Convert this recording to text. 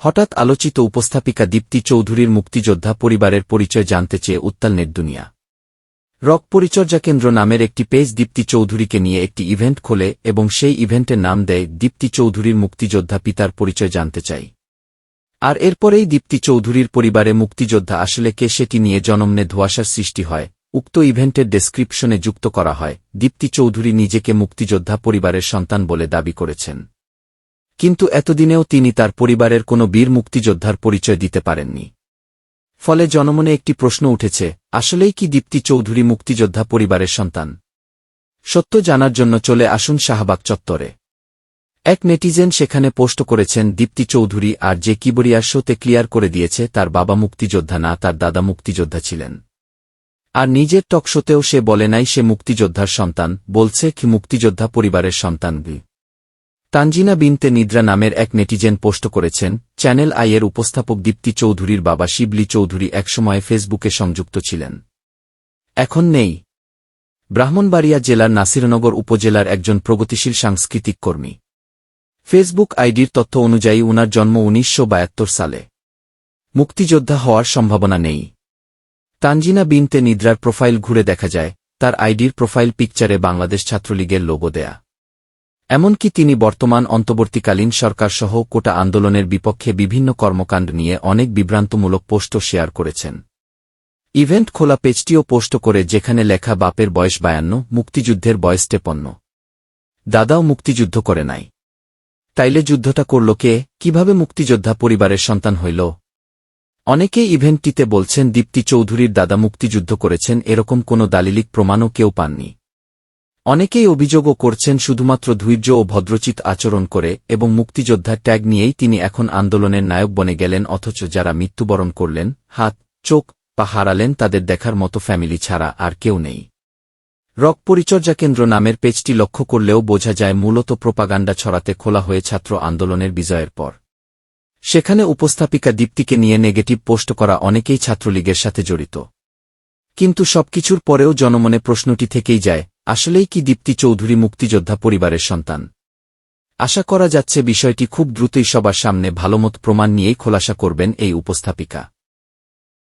হঠাৎ আলোচিত উপস্থাপিকা দীপ্তি চৌধুরীর মুক্তিযোদ্ধা পরিবারের পরিচয় জানতে চেয়ে উত্তাল নেটদুনিয়া রক পরিচর্যা কেন্দ্র নামের একটি পেজ দীপ্তি চৌধুরীকে নিয়ে একটি ইভেন্ট খোলে এবং সেই ইভেন্টের নাম দেয় দীপ্তি চৌধুরীর মুক্তিযোদ্ধা পিতার পরিচয় জানতে চাই। আর এরপরেই দীপ্তি চৌধুরীর পরিবারে মুক্তিযোদ্ধা আসলে কে সেটি নিয়ে জনমনে ধোয়াশার সৃষ্টি হয়, উক্ত ইভেন্টের ডেসক্রিপশনে যুক্ত করা হয়। দীপ্তি চৌধুরী নিজেকে মুক্তিযোদ্ধা পরিবারের সন্তান বলে দাবি করেছেন। কিন্তু এতদিনেও তিনি তার পরিবারের কোনো বীর মুক্তিযোদ্ধার পরিচয় দিতে পারেননি। ফলে জনমনে একটি প্রশ্ন উঠেছে, আসলেই কি দীপ্তি চৌধুরী মুক্তিযোদ্ধা পরিবারের সন্তান? সত্য জানার জন্য চলে আসুন শাহবাগ চত্বরে। এক নেটিজেন সেখানে পোস্ট করেছেন, দীপ্তি চৌধুরী আর যে কিবরিয়ার শোতে ক্লিয়ার করে দিয়েছে, তার বাবা মুক্তিযোদ্ধা না, তার দাদা মুক্তিযোদ্ধা ছিলেন। আর নিজের টকশোতেও সে বলে নাই, সে মুক্তিযোদ্ধার সন্তান, বলছে কি মুক্তিযোদ্ধা পরিবারের সন্তান তানজিনা বিনতে নিদ্রা নামের এক নেটিজেন পোস্ট করেছেন, চ্যানেল আইয়ের উপস্থাপক দীপ্তি চৌধুরীর বাবা শিবলি চৌধুরী একসময় ফেসবুকে সংযুক্ত ছিলেন। এখন নেই। ব্রাহ্মণবাড়িয়া জেলার নাসিরনগর উপজেলার একজন প্রগতিশীল সাংস্কৃতিক কর্মী। ফেসবুক আইডির তথ্য অনুযায়ী উনার জন্ম উনিশশো সালে। মুক্তিযোদ্ধা হওয়ার সম্ভাবনা নেই। তানজিনা বিনতে নিদ্রার প্রোফাইল ঘুরে দেখা যায়, তার আইডির প্রোফাইল পিকচারে বাংলাদেশ ছাত্রলীগের লোগো দেয়া। এমনকি তিনি বর্তমান অন্তর্বর্তীকালীন সরকারসহ কোটা আন্দোলনের বিপক্ষে বিভিন্ন কর্মকাণ্ড নিয়ে অনেক বিভ্রান্তমূলক পোস্টও শেয়ার করেছেন। ইভেন্ট খোলা পেজটিও পোস্ট করে যেখানে লেখা বাপের বয়স বায়ান্ন, মুক্তিযুদ্ধের বয়স তেপন্ন। দাদাও মুক্তিযুদ্ধ করে নাই। তাইলে যুদ্ধটা করল কে? কীভাবে মুক্তিযোদ্ধা পরিবারের সন্তান হইল? অনেকে ইভেন্টটিতে বলছেন, দীপ্তি চৌধুরীর দাদা মুক্তিযুদ্ধ করেছেন, এরকম কোনো দালিলিক প্রমাণও কেউ পাননি। অনেকেই অভিযোগও করছেন শুধুমাত্র ধৈর্য ও ভদ্রচিত আচরণ করে এবং মুক্তিযোদ্ধার ট্যাগ নিয়েই তিনি এখন আন্দোলনের নায়ক বনে গেলেন অথচ যারা মৃত্যুবরণ করলেন, হাত, চোখ পা হারালেন তাদের দেখার মতো ফ্যামিলি ছাড়া আর কেউ নেই। রক পরিচর্যা কেন্দ্র নামের পেজটি লক্ষ্য করলেও বোঝা যায় মূলত প্রোপাগান্ডা ছড়াতে খোলা হয়ে ছাত্র আন্দোলনের বিজয়ের পর। সেখানে উপস্থাপিকা দীপ্তিকে নিয়ে নেগেটিভ পোস্ট করা অনেকেই ছাত্রলীগের সাথে জড়িত। কিন্তু সবকিছুর পরেও জনমনে প্রশ্নটি থেকেই যায় আসলেই কি দীপ্তি চৌধুরী মুক্তিযোদ্ধা পরিবারের সন্তান? আশা করা যাচ্ছে বিষয়টি খুব দ্রুতই সবার সামনে ভালোমত প্রমাণ নিয়েই খোলাসা করবেন এই উপস্থাপিকা।